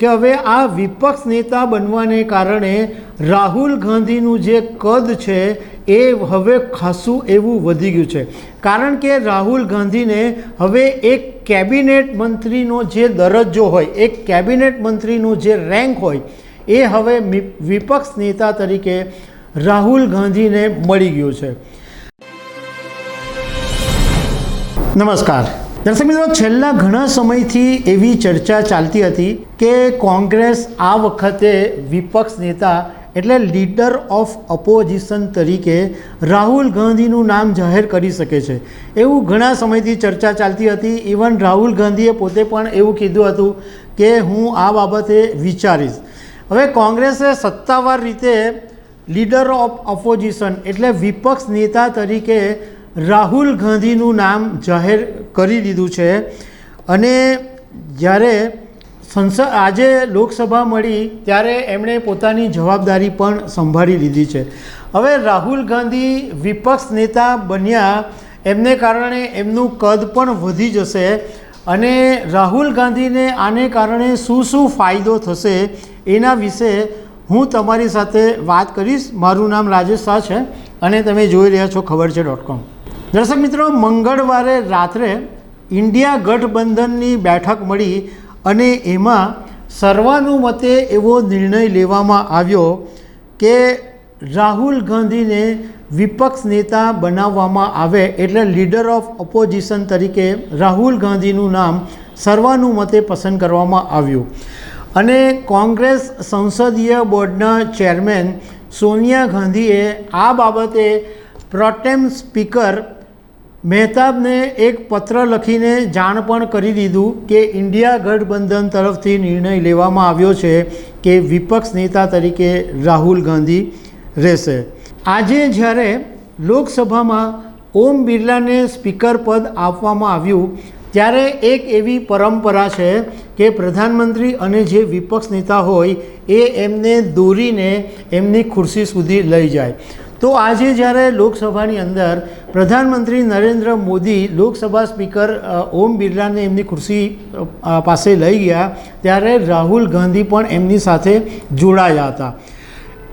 કે હવે આ વિપક્ષ નેતા બનવાને કારણે રાહુલ ગાંધીનું જે કદ છે એ હવે ખાસું એવું વધી ગયું છે. કારણ કે રાહુલ ગાંધીને હવે એક કેબિનેટ મંત્રીનો જે દરજ્જો હોય, એક કેબિનેટ મંત્રીનો જે રેન્ક હોય, એ હવે વિપક્ષ નેતા તરીકે રાહુલ ગાંધીને મળી ગયું છે. નમસ્કાર. દર્શક મિત્રો, છેલ્લા ઘણા સમયથી એવી ચર્ચા ચાલતી હતી કે કોંગ્રેસ આ વખતે વિપક્ષ નેતા એટલે લીડર ઓફ અપોઝિશન તરીકે રાહુલ ગાંધીનું નામ જાહેર કરી શકે છે. એવું ઘણા સમયથી ચર્ચા ચાલતી હતી. ઇવન રાહુલ ગાંધીએ પોતે પણ એવું કીધું હતું કે હું આ બાબતે વિચારીશ. હવે કોંગ્રેસે સત્તાવાર રીતે લીડર ઓફ ઓપોઝિશન એટલે વિપક્ષ નેતા તરીકે રાહુલ ગાંધીનું નામ જાહેર કરી દીધું છે અને જ્યારે સંસદ આજે લોકસભા મળી ત્યારે એમણે પોતાની જવાબદારી પણ સંભાળી લીધી છે. હવે રાહુલ ગાંધી વિપક્ષ નેતા બન્યા એમને કારણે એમનું કદ પણ વધી જશે અને રાહુલ ગાંધીને આને કારણે શું શું ફાયદો થશે એના વિશે હું તમારી સાથે વાત કરીશ. મારું નામ રાજેશ શાહ છે અને તમે જોઈ રહ્યા છો ખબર છે ડોટ કોમ. દર્શક મિત્રો, મંગળવારે રાત્રે ઇન્ડિયા ગઠબંધનની બેઠક મળી અને એમાં સર્વાનુમતે એવો નિર્ણય લેવામાં આવ્યો કે રાહુલ ગાંધીને વિપક્ષ નેતા બનાવવામાં આવે એટલે લીડર ઓફ ઓપોઝિશન તરીકે રાહુલ ગાંધીનું નામ સર્વાનુમતે પસંદ કરવામાં આવ્યું. અને કોંગ્રેસ સંસદીય બોર્ડના ચેરમેન સોનિયા ગાંધીએ આ બાબતે પ્રોટેમ સ્પીકર મહેતાબને એક પત્ર લખીને જાણ પણ કરી દીધું કે ઇન્ડિયા ગઠબંધન તરફથી નિર્ણય લેવામાં આવ્યો છે કે વિપક્ષ નેતા તરીકે રાહુલ ગાંધી રહેશે. આજે જ્યારે લોકસભામાં ઓમ બિરલાને સ્પીકર પદ આપવામાં આવ્યું, ત્યારે એક એવી પરંપરા છે કે પ્રધાનમંત્રી અને જે વિપક્ષ નેતા હોય, એ એમને દોરીને એમની ખુરશી સુધી લઈ જાય. તો આજે જ્યારે લોકસભાની અંદર પ્રધાનમંત્રી નરેન્દ્ર મોદી લોકસભા સ્પીકર ઓમ બિરલાને એમની ખુરશી પાસે લઈ ગયા, ત્યારે રાહુલ ગાંધી પણ એમની સાથે જોડાયા હતા.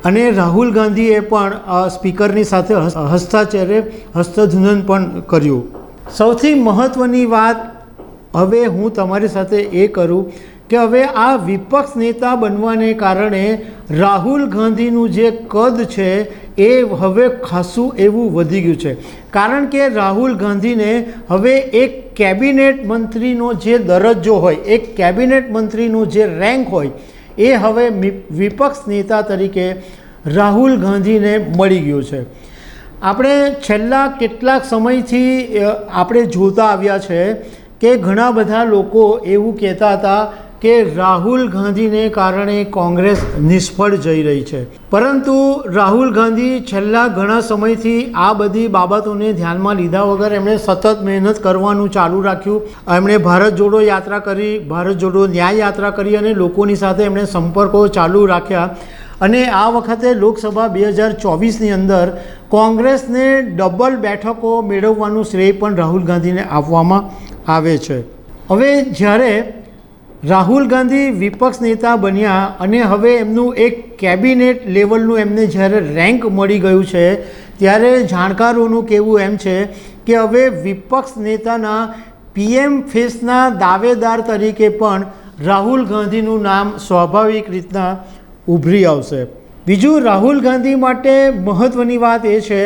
અને રાહુલ ગાંધીએ પણ સ્પીકરની સાથે હસ- હસ્તાક્ષરે હસ્તધૂનન પણ કર્યું. સૌથી મહત્ત્વની વાત હવે હું તમારી સાથે એ કરું કે હવે આ વિપક્ષ નેતા બનવાને કારણે રાહુલ ગાંધીનું જે કદ છે એ હવે ખાસું એવું વધી ગયું છે. કારણ કે રાહુલ ગાંધીને હવે એક કેબિનેટ મંત્રીનો જે દરજ્જો હોય, એક કેબિનેટ મંત્રીનો જે રેન્ક હોય, એ હવે વિપક્ષ નેતા તરીકે રાહુલ ગાંધીને મળી ગયું છે. આપણે છેલ્લા કેટલાક સમયથી આપણે જોતા આવ્યા છે કે ઘણા બધા લોકો એવું કહેતા હતા કે રાહુલ ગાંધીને કારણે કોંગ્રેસ નિષ્ફળ જઈ રહી છે. પરંતુ રાહુલ ગાંધી છેલ્લા ઘણા સમયથી આ બધી બાબતોને ધ્યાનમાં લીધા વગર એમણે સતત મહેનત કરવાનું ચાલુ રાખ્યું. એમણે ભારત જોડો યાત્રા કરી, ભારત જોડો ન્યાય યાત્રા કરી અને લોકોની સાથે એમણે સંપર્કો ચાલુ રાખ્યા. અને આ વખતે લોકસભા બે હજાર ચોવીસની અંદર કોંગ્રેસને ડબલ બેઠકો મેળવવાનું શ્રેય પણ રાહુલ ગાંધીને આપવામાં આવે છે. હવે જ્યારે રાહુલ ગાંધી વિપક્ષ નેતા બન્યા અને હવે એમનું એક કેબિનેટ લેવલનું એમને જ્યારે રેન્ક મળી ગયું છે, ત્યારે જાણકારોનું કહેવું એમ છે કે હવે વિપક્ષ નેતાના પીએમ ફેસના દાવેદાર તરીકે પણ રાહુલ ગાંધીનું નામ સ્વાભાવિક રીતના ઉભરી આવશે. બીજું, રાહુલ ગાંધી માટે મહત્ત્વની વાત એ છે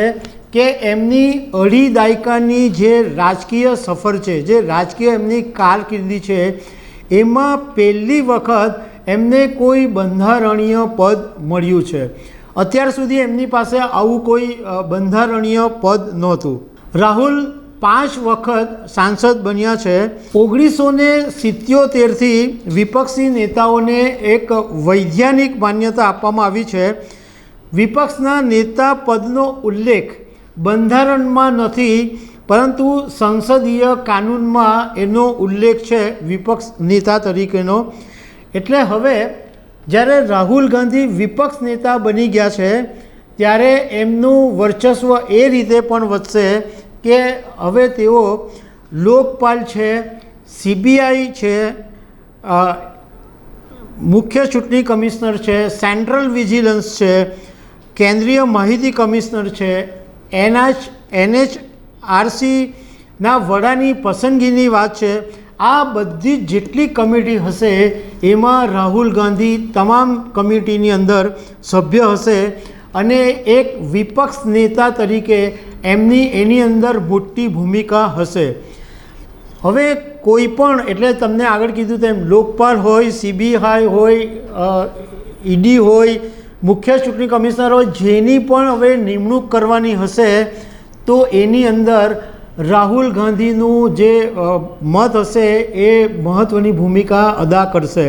કે એમની અઢી દાયકાની જે રાજકીય સફર છે, જે રાજકીય એમની કારકિર્દી છે એમાં પહેલી વખત એમને કોઈ બંધારણીય પદ મળ્યું છે. અત્યાર સુધી એમની પાસે આવું કોઈ બંધારણીય પદ નહોતું. રાહુલ પાંચ વખત સાંસદ બન્યા છે. ઓગણીસો ને સિત્યોતેરથી વિપક્ષી નેતાઓને એક વૈજ્ઞાનિક માન્યતા આપવામાં આવી છે. વિપક્ષના નેતા પદનો ઉલ્લેખ બંધારણમાં નથી પરંતુ સંસદીય કાનૂનમાં એનો ઉલ્લેખ છે વિપક્ષ નેતા તરીકેનો. એટલે હવે જ્યારે રાહુલ ગાંધી વિપક્ષ નેતા બની ગયા છે, ત્યારે એમનું વર્ચસ્વ એ રીતે પણ વધશે કે હવે તેઓ લોકપાલ છે, સીબીઆઈ છે મુખ્ય ચૂંટણી કમિશનર છે, સેન્ટ્રલ વિજિલન્સ છે, કેન્દ્રીય માહિતી કમિશનર છે, એનએચ એનએચ આરસીના વડાની પસંદગીની વાત છે. આ બધી જેટલી કમિટી હશે, એમાં રાહુલ ગાંધી તમામ કમિટીની અંદર સભ્ય હશે અને એક વિપક્ષ નેતા તરીકે એમની, એની અંદર મોટી ભૂમિકા હશે. હવે કોઈ પણ, એટલે તમને આગળ કીધું તેમ, લોકપાલ હોય, સીબીઆઈ હોય ઈડી હોય, મુખ્ય ચૂંટણી કમિશનર હોય, જેની પણ હવે નિમણૂક કરવાની હશે તો એની અંદર રાહુલ ગાંધીનું જે મત હશે એ મહત્ત્વની ભૂમિકા અદા કરશે.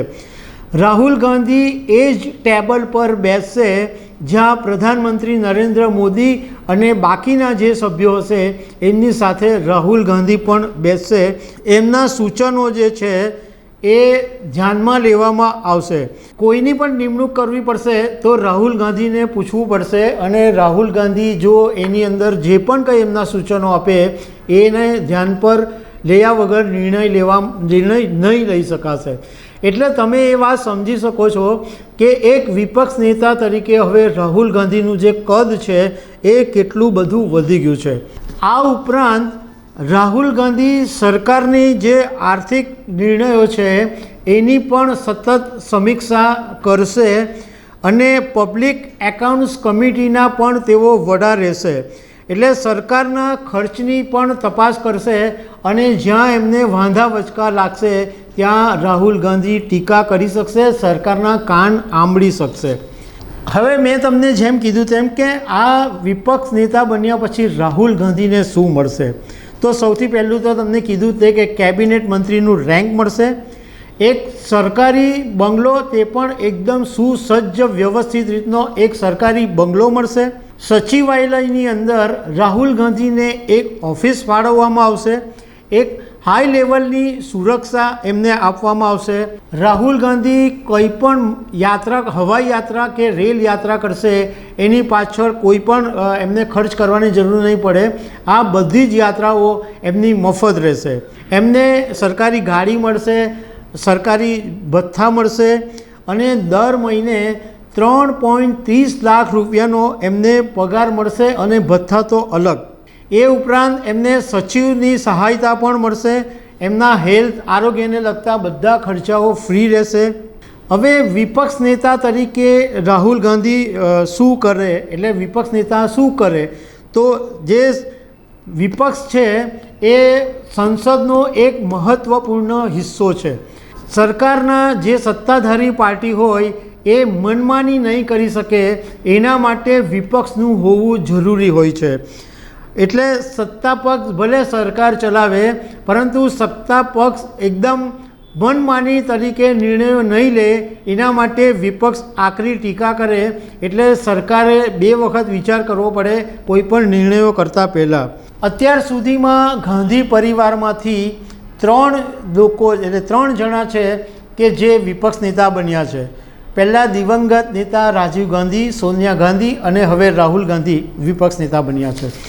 રાહુલ ગાંધી એ જ ટેબલ પર બેસશે જ્યાં પ્રધાનમંત્રી નરેન્દ્ર મોદી અને બાકીના જે સભ્યો હશે એમની સાથે રાહુલ ગાંધી પણ બેસશે. એમના સૂચનો જે છે એ ધ્યાનમાં લેવામાં આવશે. કોઈની પણ નિમણૂક કરવી પડશે તો રાહુલ ગાંધીને પૂછવું પડશે અને રાહુલ ગાંધી જો એની અંદર જે પણ કંઈ એમના સૂચનો આપે, એને ધ્યાન પર લેયા વગર નિર્ણય લેવા, નિર્ણય નહીં લઈ શકાશે. એટલે તમે એ વાત સમજી શકો છો કે એક વિપક્ષ નેતા તરીકે હવે રાહુલ ગાંધીનું જે કદ છે એ કેટલું બધું વધી ગયું છે. આ ઉપરાંત રાહુલ ગાંધી સરકારની જે આર્થિક નિર્ણયો છે, એની પણ સતત સમીક્ષા કરશે અને પબ્લિક એકાઉન્ટ્સ કમિટીના પણ તેઓ વડા રહેશે. એટલે સરકારના ખર્ચની પણ તપાસ કરશે અને જ્યાં એમને વાંધા વચકા લાગશે, ત્યાં રાહુલ ગાંધી ટીકા કરી શકશે, સરકારના કાન આંબળી શકશે. હવે મેં તમને જેમ કીધું તેમ કે આ વિપક્ષ નેતા બન્યા પછી રાહુલ ગાંધીને શું મળશે? તો સૌથી પહેલું તો તમને કીધું તે કે કેબિનેટ મંત્રીનું રેન્ક મળશે. એક સરકારી બંગલો તે પણ એકદમ સુસજ્જ વ્યવસ્થિત રીતનો એક સરકારી બંગલો મળશે. સચિવાલયની અંદર રાહુલ ગાંધીને એક ઓફિસ ફાળવવામાં આવશે. એક હાઈ લેવલની સુરક્ષા એમને આપવામાં આવશે. રાહુલ ગાંધી કોઈ પણ યાત્રા, હવાઈ યાત્રા કે રેલ યાત્રા કરશે, એની પાછળ કોઈ પણ એમને ખર્ચ કરવાની જરૂર નહીં પડે. આ બધી જ યાત્રાઓ એમની મફત રહેશે. એમને સરકારી ગાડી મળશે, સરકારી ભથ્થા મળશે અને દર મહિને ત્રણ પોઈન્ટ ત્રીસ લાખ રૂપિયાનો એમને પગાર મળશે અને ભથ્થા તો અલગ. એ ઉપરાંત એમને સચિવની સહાયતા પણ મળશે, એમના હેલ્થ આરોગ્યને લગતા બધા ખર્ચાઓ ફ્રી રહેશે. હવે વિપક્ષ નેતા તરીકે રાહુલ ગાંધી શું કરે? એટલે વિપક્ષ નેતા શું કરે? તો જે વિપક્ષ છે, એ સંસદનો એક મહત્ત્વપૂર્ણ હિસ્સો છે. સરકારના જે સત્તાધારી પાર્ટી હોય, એ મનમાની નહીં કરી શકે, એના માટે વિપક્ષનું હોવું જરૂરી હોય છે. એટલે સત્તા પક્ષ ભલે સરકાર ચલાવે, પરંતુ સત્તા પક્ષ એકદમ મનમાની તરીકે નિર્ણયો નહીં લે, એના માટે વિપક્ષ આકરી ટીકા કરે, એટલે સરકારે બે વખત વિચાર કરવો પડે કોઈ પણ નિર્ણયો કરતાં પહેલાં. અત્યાર સુધીમાં ગાંધી પરિવારમાંથી ત્રણ લોકો, એટલે ત્રણ જણા છે કે જે વિપક્ષ નેતા બન્યા છે. પહેલાં દિવંગત નેતા રાજીવ ગાંધી, સોનિયા ગાંધી અને હવે રાહુલ ગાંધી વિપક્ષ નેતા બન્યા છે.